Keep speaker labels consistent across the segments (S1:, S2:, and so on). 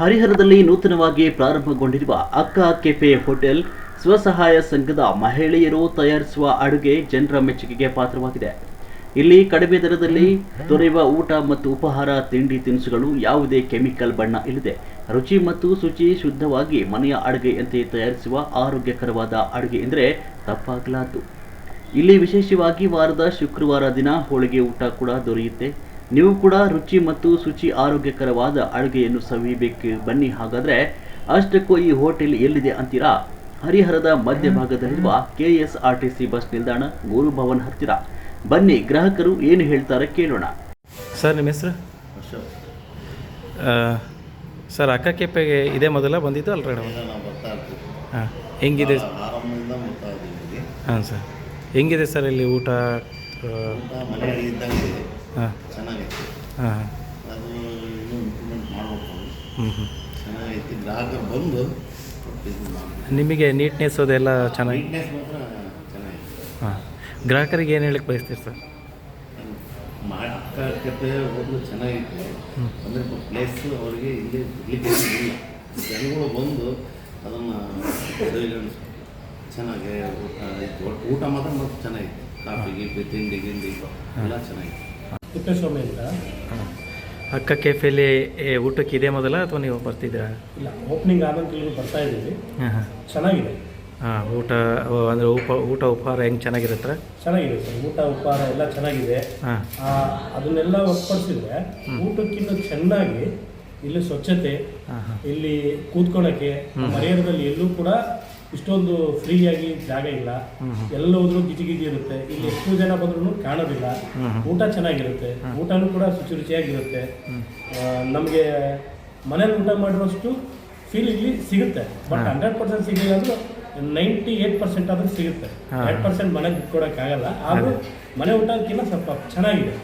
S1: ಹರಿಹರದಲ್ಲಿ ನೂತನವಾಗಿ ಪ್ರಾರಂಭಗೊಂಡಿರುವ ಅಕ್ಕ cafe hotel ಸ್ವಸಹಾಯ ಸಂಘದ ಮಹಿಳೆಯರು ತಯಾರಿಸುವ ಅಡುಗೆ ಜನರ ಮೆಚ್ಚುಗೆಗೆ ಪಾತ್ರವಾಗಿದೆ. ಇಲ್ಲಿ ಕಡಿಮೆ ದರದಲ್ಲಿ ದೊರೆಯುವ ಊಟ ಮತ್ತು ಉಪಹಾರ, ತಿಂಡಿ, ತಿನಿಸುಗಳು, ಯಾವುದೇ ಕೆಮಿಕಲ್ ಬಣ್ಣ ಇಲ್ಲದೆ ರುಚಿ ಮತ್ತು ಶುಚಿ ಶುದ್ಧವಾಗಿ ಮನೆಯ ಅಡುಗೆಯಂತೆ ತಯಾರಿಸುವ ಆರೋಗ್ಯಕರವಾದ ಅಡುಗೆ ಎಂದರೆ ತಪ್ಪಾಗಲಾದ್ದು ಇಲ್ಲಿ ವಿಶೇಷವಾಗಿ ವಾರದ ಶುಕ್ರವಾರ ದಿನ ಹೋಳಿಗೆ ಊಟ ಕೂಡ ದೊರೆಯುತ್ತೆ. ನೀವು ಕೂಡ ರುಚಿ ಮತ್ತು ಶುಚಿ ಆರೋಗ್ಯಕರವಾದ ಅಡುಗೆಯನ್ನು ಸವಿಬೇಕು ಬನ್ನಿ ಹಾಗಾದರೆ ಅಷ್ಟಕ್ಕೂ ಈ ಹೋಟೆಲ್ ಎಲ್ಲಿದೆ ಅಂತೀರಾ? ಹರಿಹರದ ಮಧ್ಯಭಾಗದಲ್ಲಿರುವ K S R T C bus ನಿಲ್ದಾಣ ಗುರು ಭವನ್ ಹತ್ತಿರ. ಬನ್ನಿ ಗ್ರಾಹಕರು ಏನು ಹೇಳ್ತಾರೆ ಕೇಳೋಣ.
S2: ಸರ್ ನಿಮ್ಮ ಹೆಸರು? ಸರ್ ಅಕ್ಕ ಕೆಪ್ಪೆಗೆ ಇದೇ ಮೊದಲ ಬಂದಿದ್ದು ಅಲ್ರಿ ಹಾಂ ಹೆಂಗಿದೆ? ಹಾಂ ಸರ್. ಹೆಂಗಿದೆ ಸರ್ ಇಲ್ಲಿ ಊಟ?
S3: ಚೆನ್ನಾಗೈತಿ.
S2: ಹಾಂ.
S3: ಅದು ಇನ್ನೂ ಇಂಪ್ರೂವ್ಮೆಂಟ್ ಮಾಡ್ಬೇಕು
S2: ಹ್ಞೂ ಹ್ಞೂ
S3: ಚೆನ್ನಾಗೈತಿ. ಗ್ರಾಹಕರು ಬಂದು
S2: ನಿಮಗೆ ನೀಟ್ನೆಸ್ ಅದೆಲ್ಲ ಚೆನ್ನಾಗಿ
S3: ನೀಟ್ನೆಸ್ ಮಾತ್ರ ಚೆನ್ನಾಗೈತಿ.
S2: ಹಾಂ. ಗ್ರಾಹಕರಿಗೆ ಏನು ಹೇಳಕ್ಕೆ ಬಯಸ್ತೀರಿ ಸರ್?
S3: ಮಾಡಿ ಒಂದು ಚೆನ್ನಾಗಿತ್ತು ಅಂದರೆ ಪ್ಲೇಸ್ ಅವರಿಗೆ ಇಲ್ಲಿ ಇರ್ಲಿಕ್ಕೆ ಇಲ್ಲ. ಜನಗಳು ಬಂದು ಅದನ್ನು ಚೆನ್ನಾಗಿ ಊಟ ಊಟ ಮಾತ್ರ ಮತ್ತು ಚೆನ್ನಾಗಿತ್ತು ಕಾಫಿ ಗಿಫಿ ತಿಂಡಿ ಗಿಂಡಿ ಎಲ್ಲ ಚೆನ್ನಾಗಿತ್ತು
S4: ತಿಪ್ಪೇಸ್ವಾಮಿ ಅಂತ
S2: ಹಾಂ ಅಕ್ಕ ಕೆಫೆಲಿ ಊಟಕ್ಕೆ ಇದೆ ಮೊದಲ ಅಥವಾ ನೀವು ಬರ್ತಿದ್ದೀರಾ?
S4: ಇಲ್ಲ ಓಪನಿಂಗ್ ಇಲ್ಲಿ ಬರ್ತಾ ಇದ್ದೀವಿ.
S2: ಹಾಂ ಹಾಂ.
S4: ಚೆನ್ನಾಗಿದೆ.
S2: ಹಾಂ ಊಟ ಅಂದರೆ ಉಪ ಊಟ ಉಪಹಾರ ಹೆಂಗೆ ಚೆನ್ನಾಗಿರುತ್ತೆ
S4: ಚೆನ್ನಾಗಿದೆ ಸರ್ ಊಟ ಉಪಹಾರ ಎಲ್ಲ ಚೆನ್ನಾಗಿದೆ.
S2: ಹಾಂ.
S4: ಅದನ್ನೆಲ್ಲ ಒಪ್ಪಿಸಿದ್ರೆ ಊಟಕ್ಕಿಂತ ಚೆನ್ನಾಗಿ ಇಲ್ಲಿ ಸ್ವಚ್ಛತೆ
S2: ಹಾಂ ಹಾಂ.
S4: ಇಲ್ಲಿ ಕೂತ್ಕೊಳ್ಳೋಕ್ಕೆ ಮರ್ಯಾದದಲ್ಲಿ ಎಲ್ಲೂ ಕೂಡ ಇಷ್ಟೊಂದು ಫ್ರೀಯಾಗಿ ಜಾಗ ಇಲ್ಲ. ಎಲ್ಲ ಹೋದ್ರೂ ಗಿಜಿ ಗಿಜಿ ಇರುತ್ತೆ. ಇಲ್ಲಿ ಎಷ್ಟು ಜನ ಬಂದ್ರೂ ಕಾಣೋದಿಲ್ಲ. ಊಟ ಚೆನ್ನಾಗಿರುತ್ತೆ. ಊಟನೂ ಕೂಡ ಶುಚಿ ರುಚಿಯಾಗಿರುತ್ತೆ. ನಮಗೆ ಮನೇಲಿ ಊಟ ಮಾಡಿರೋಷ್ಟು ಫೀಲ್ ಇಲ್ಲಿ ಸಿಗುತ್ತೆ. ಬಟ್ ಹಂಡ್ರೆಡ್ ಪರ್ಸೆಂಟ್ ಸಿಗಲಿಲ್ಲ ಅಂದ್ರೂ ನೈಂಟಿ ಏಟ್ ಪರ್ಸೆಂಟ್ ಆದ್ರೂ ಸಿಗುತ್ತೆ. ಏಟ್ ಪರ್ಸೆಂಟ್ ಮನೆಗೆ ಬಿಟ್ಕೊಡೋಕ್ಕಾಗಲ್ಲ. ಆದರೂ ಮನೆ ಊಟಕ್ಕಿಂತ ಸ್ವಲ್ಪ ಚೆನ್ನಾಗಿದೆ.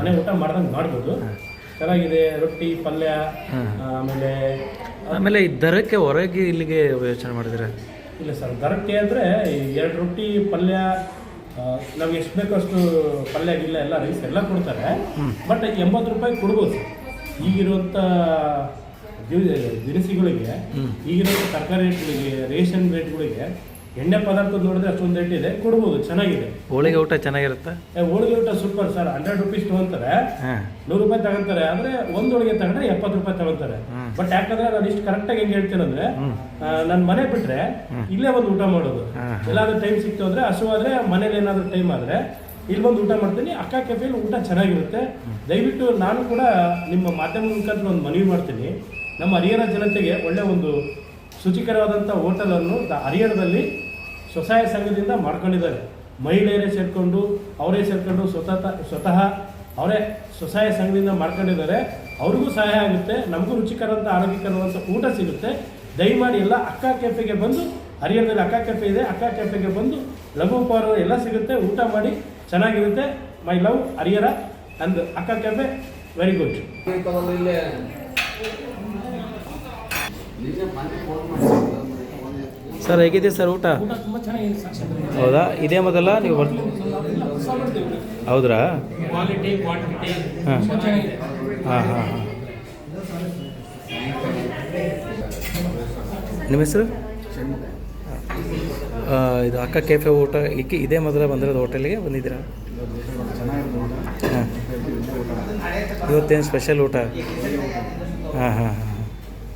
S4: ಮನೆ ಊಟ ಮಾಡ್ದಂಗೆ ಮಾಡ್ಬೋದು. ಚೆನ್ನಾಗಿದೆ ರೊಟ್ಟಿ ಪಲ್ಯ ಆಮೇಲೆ
S2: ಆಮೇಲೆ ಈ ದರಕ್ಕೆ ಹೊರಗೆ ಇಲ್ಲಿಗೆ ಯೋಚನೆ ಮಾಡಿದ್ರೆ
S4: ಇಲ್ಲ ಸರ್ ದರಕ್ಕೆ ಅಂದರೆ ಎರಡು ರೊಟ್ಟಿ ಪಲ್ಯ ನಾವು ನಮ್ಗೆ ಎಷ್ಟು ಬೇಕೋ ಅಷ್ಟು ಪಲ್ಯ ಇಲ್ಲ ಎಲ್ಲ ರೈಸ್ ಎಲ್ಲ ಕೊಡ್ತಾರೆ. ಬಟ್ ಎಂಬತ್ತು ರೂಪಾಯಿ ಕೊಡ್ಬೋದು ಸರ್. ಈಗಿರುವಂಥ ದಿನ- ದಿನಸಿಗಳಿಗೆ ಈಗಿರೋ ತರಕಾರಿ ರೇಟ್ಗಳಿಗೆ ರೇಷನ್ ರೇಟ್ಗಳಿಗೆ ಎಣ್ಣೆ ಪದಾರ್ಥ ನೋಡಿದ್ರೆ ಅಷ್ಟೊಂದು ರೇಟ್ ಇದೆ. ಕೊಡ್ಬೋದು ಚೆನ್ನಾಗಿದೆ.
S2: ಹೋಳಿಗೆ ಊಟ ಚೆನ್ನಾಗಿರುತ್ತೆ?
S4: ಹೋಳಿಗೆ ಊಟ ಸೂಪರ್ ಸರ್ ಹಂಡ್ರೆಡ್ ರುಪೀಸ್ ತಗೊಂತಾರೆ. ನೂರು ರೂಪಾಯಿ ತಗೊಂತಾರೆ. ಅಂದ್ರೆ ಒಂದ್ ಹೋಳಿಗೆ ತಗೊಂಡ್ರೆ ಎಪ್ಪತ್ತು ರೂಪಾಯಿ ತಗೊಂತಾರೆ. ಬಟ್ ಯಾಕಂದ್ರೆ ನಾನು ಇಷ್ಟು ಕರೆಕ್ಟಾಗಿ ಹೆಂಗೆ ಹೇಳ್ತೀನಂದ್ರೆ ನನ್ನ ಮನೆ ಬಿಟ್ರೆ ಇಲ್ಲೇ ಒಂದು ಊಟ ಮಾಡೋದು. ಎಲ್ಲಾದ್ರೂ ಟೈಮ್ ಸಿಕ್ತು ಅಂದ್ರೆ ಹಸುವಾದ್ರೆ ಮನೇಲಿ ಏನಾದ್ರೂ ಟೈಮ್ ಆದ್ರೆ ಇಲ್ಲಿ ಬಂದು ಊಟ ಮಾಡ್ತೀನಿ. ಅಕ್ಕ ಕೆಫೆಯಲ್ಲಿ ಊಟ ಚೆನ್ನಾಗಿರುತ್ತೆ. ದಯವಿಟ್ಟು ನಾನು ಕೂಡ ನಿಮ್ಮ ಮಾಧ್ಯಮ ಮುಖಾಂತರ ಒಂದು ಮನವಿ ಮಾಡ್ತೀನಿ. ನಮ್ಮ ಹರಿಹರ ಜನತೆಗೆ ಒಳ್ಳೆ ಒಂದು ಶುಚಿಕರವಾದಂಥ ಹೋಟೆಲನ್ನು ಅನ್ನು ಹರಿಹರದಲ್ಲಿ ಸ್ವಸಹಾಯ ಸಂಘದಿಂದ ಮಾಡ್ಕೊಂಡಿದ್ದಾರೆ. ಮಹಿಳೆಯರೇ ಸೇರಿಕೊಂಡು, ಅವರೇ ಸೇರ್ಕೊಂಡು ಸ್ವತಃ ಸ್ವತಃ ಅವರೇ ಸ್ವಸಹಾಯ ಸಂಘದಿಂದ ಮಾಡ್ಕೊಂಡಿದ್ದಾರೆ. ಅವ್ರಿಗೂ ಸಹಾಯ ಆಗುತ್ತೆ, ನಮಗೂ ರುಚಿಕರವಂಥ ಆರೋಗ್ಯಕರವಾದಂಥ ಊಟ ಸಿಗುತ್ತೆ. ದಯಮಾಡಿ ಎಲ್ಲ ಅಕ್ಕ ಕೆಫೆಗೆ ಬಂದು, ಹರಿಹರದಲ್ಲಿ ಅಕ್ಕ ಕೆಫೆ ಇದೆ, ಅಕ್ಕ ಕೆಫೆಗೆ ಬಂದು ಲಘು ಉಪಹಾರ ಎಲ್ಲ ಸಿಗುತ್ತೆ, ಊಟ ಮಾಡಿ ಚೆನ್ನಾಗಿರುತ್ತೆ. My love Hariyara and Akka cafe, very good.
S2: Sir ಹೇಗಿದೆ ಸರ್ ಊಟ? ಹೌದಾ? ಇದೇ ಮೊದಲ? ನೀವು ಬರ್ತೀವಿ ಹೌದ್ರಾ? ಹಾಂ. ಹಾಂ ಹಾಂ ಹಾಂ. ನಿಮ್ಮ ಹೆಸರು? ಇದು ಅಕ್ಕ ಕೆಫೆ ಊಟ. ಇಕ್ಕಿ ಇದೇ ಮೊದಲ ಬಂದಿರೋದು ಹೋಟೆಲಿಗೆ ಬಂದಿದ್ದೀರಾ? ಹಾಂ. ಇವತ್ತೇನು ಸ್ಪೆಷಲ್ ಊಟ? ಹಾಂ ಹಾಂ ಹಾಂ.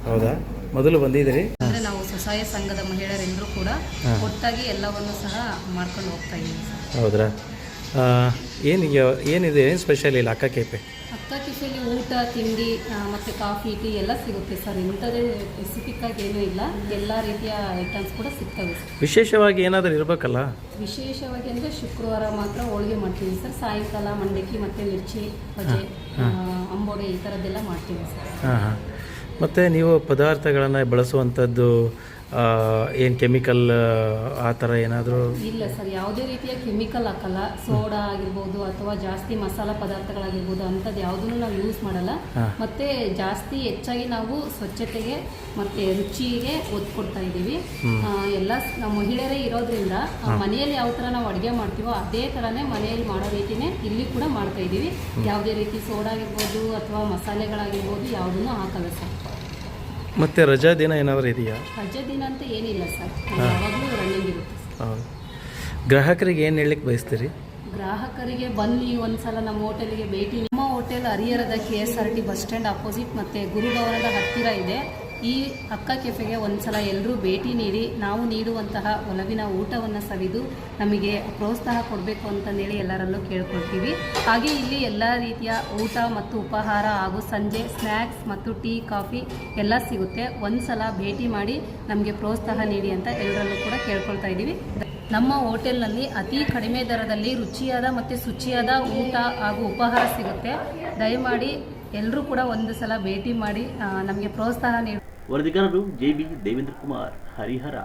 S2: ಹೌದಾ? ಮೊದಲು ಬಂದಿದ್ದೀರಿ?
S5: ಸ್ವಸಹಾಯ ಸಂಘದ ಮಹಿಳೆಯರೆಲ್ಲರೂ ಕೂಡ. ಒಟ್ಟಾಗಿ ಎಲ್ಲವನ್ನು ಸಹ ಮಾಡ್ಕೊಂಡು ಹೋಗ್ತಾ ಇದ್ದೀವಿ ಸರ್.
S2: ಹೌದ್ರಾ? ಏನಿಗೆ ಏನಿದೆ? ಏನು ಸ್ಪೆಷಲ್ ಇಲ್ಲ ಅಕ್ಕ ಕೇಪೆ?
S5: ಅಕ್ಕ ಕಿಫೆಯಲ್ಲಿ ಊಟ ತಿಂಡಿ ಆ, ಮತ್ತೆ ಕಾಫಿ ಟೀ ಎಲ್ಲ ಸಿಗುತ್ತೆ ಸರ್. ಇಂಥದ್ದೇ ಸ್ಪೆಸಿಫಿಕ್ ಆಗಿ ಏನೂ ಇಲ್ಲ. ಎಲ್ಲ ರೀತಿಯ ಐಟಮ್ಸ್ ಕೂಡ ಸಿಗ್ತವೆ ಸರ್.
S2: ವಿಶೇಷವಾಗಿ ಏನಾದರೂ ಇರಬೇಕಲ್ಲ?
S5: ವಿಶೇಷವಾಗಿ ಅಂದರೆ ಶುಕ್ರವಾರ ಮಾತ್ರ ಹೋಳಿಗೆ ಮಾಡ್ತೀವಿ ಸರ್. ಸಾಯಂಕಾಲ ಮಂಡಕ್ಕಿ ಮತ್ತು ಮಿರ್ಚಿ ಬಜೆ ಆ, ಅಂಬೋಡೆ ಈ ಥರದ್ದೆಲ್ಲ ಮಾಡ್ತೀವಿ ಸರ್.
S2: ಹಾಂ ಹಾಂ. ಮತ್ತು ನೀವು ಪದಾರ್ಥಗಳನ್ನು ಬಳಸುವಂಥದ್ದು ಏನು ಕೆಮಿಕಲ್ ಆ ಥರ ಏನಾದರೂ?
S5: ಇಲ್ಲ ಸರ್ ಯಾವುದೇ ರೀತಿಯ ಕೆಮಿಕಲ್ ಹಾಕಲ್ಲ. ಸೋಡಾ ಆಗಿರ್ಬೋದು ಅಥವಾ ಜಾಸ್ತಿ ಮಸಾಲ ಪದಾರ್ಥಗಳಾಗಿರ್ಬೋದು ಅಂಥದ್ದು ಯಾವುದನ್ನು ನಾವು ಯೂಸ್ ಮಾಡಲ್ಲ. ಮತ್ತು ಜಾಸ್ತಿ ಹೆಚ್ಚಾಗಿ ನಾವು ಸ್ವಚ್ಛತೆಗೆ ಮತ್ತೆ ರುಚಿಗೆ ಒತ್ತು ಕೊಡ್ತಾ ಇದ್ದೀವಿ. ಎಲ್ಲ ನಾವು ಮಹಿಳೆಯರೇ ಇರೋದ್ರಿಂದ ಮನೆಯಲ್ಲಿ ಯಾವ ಥರ ನಾವು ಅಡುಗೆ ಮಾಡ್ತೀವೋ ಅದೇ ಥರನೇ ಮನೆಯಲ್ಲಿ ಮಾಡೋ ರೀತಿನೇ ಇಲ್ಲಿ ಕೂಡ ಮಾಡ್ತಾ ಇದ್ದೀವಿ. ಯಾವುದೇ ರೀತಿ ಸೋಡಾ ಆಗಿರ್ಬೋದು ಅಥವಾ ಮಸಾಲೆಗಳಾಗಿರ್ಬೋದು ಯಾವುದನ್ನು ಹಾಕಲ್ಲ ಸರ್.
S2: ಮತ್ತು ರಜಾ ದಿನ ಏನಾದರೂ ಇದೆಯಾ?
S5: ರಜೆ ದಿನ ಅಂತ ಏನಿಲ್ಲ ಸರ್. ಯಾವಾಗಲೂ ರನ್ನಿಂಗ್ ಇರುತ್ತೆ
S2: ಹೌದು. ಗ್ರಾಹಕರಿಗೆ ಏನು ಹೇಳಲಿಕ್ಕೆ ಬಯಸ್ತೀರಿ?
S5: ಗ್ರಾಹಕರಿಗೆ ಬನ್ನಿ ಒಂದ್ಸಲ ನಮ್ಮ ಹೋಟೆಲ್ಗೆ ಭೇಟಿ. ನಮ್ಮ ಹೋಟೆಲ್ ಹರಿಹರದ K S R T bus stand opposite ಮತ್ತು ಗುರುಭವನದ ಹತ್ತಿರ ಇದೆ. ಈ ಅಕ್ಕ ಕೆಫೆಗೆ ಒಂದ್ಸಲ ಎಲ್ಲರೂ ಭೇಟಿ ನೀಡಿ ನಾವು ನೀಡುವಂತಹ ಒಲವಿನ ಊಟವನ್ನು ಸವಿದು ನಮಗೆ ಪ್ರೋತ್ಸಾಹ ಕೊಡಬೇಕು ಅಂತಂದೇಳಿ ಎಲ್ಲರಲ್ಲೂ ಕೇಳ್ಕೊಳ್ತೀವಿ. ಹಾಗೆ ಇಲ್ಲಿ ಎಲ್ಲ ರೀತಿಯ ಊಟ ಮತ್ತು ಉಪಹಾರ ಹಾಗೂ ಸಂಜೆ ಸ್ನ್ಯಾಕ್ಸ್ ಮತ್ತು ಟೀ, ಕಾಫಿ ಎಲ್ಲ ಸಿಗುತ್ತೆ. ಒಂದ್ಸಲ ಭೇಟಿ ಮಾಡಿ ನಮಗೆ ಪ್ರೋತ್ಸಾಹ ನೀಡಿ ಅಂತ ಎಲ್ಲರಲ್ಲೂ ಕೂಡ ಕೇಳ್ಕೊಳ್ತಾ ಇದ್ದೀವಿ. ನಮ್ಮ ಹೋಟೆಲ್ನಲ್ಲಿ ಅತಿ ಕಡಿಮೆ ದರದಲ್ಲಿ ರುಚಿಯಾದ ಮತ್ತು ಶುಚಿಯಾದ ಊಟ ಹಾಗೂ ಉಪಹಾರ ಸಿಗುತ್ತೆ. ದಯಮಾಡಿ ಎಲ್ಲರೂ ಕೂಡ ಒಂದು ಸಲ ಭೇಟಿ ಮಾಡಿ ನಮಗೆ ಪ್ರೋತ್ಸಾಹ ನೀಡಿ
S1: ವರದಿಗಾರರು ಜೆ ಬಿ ದೇವೇಂದ್ರ ಕುಮಾರ್, ಹರಿಹರ.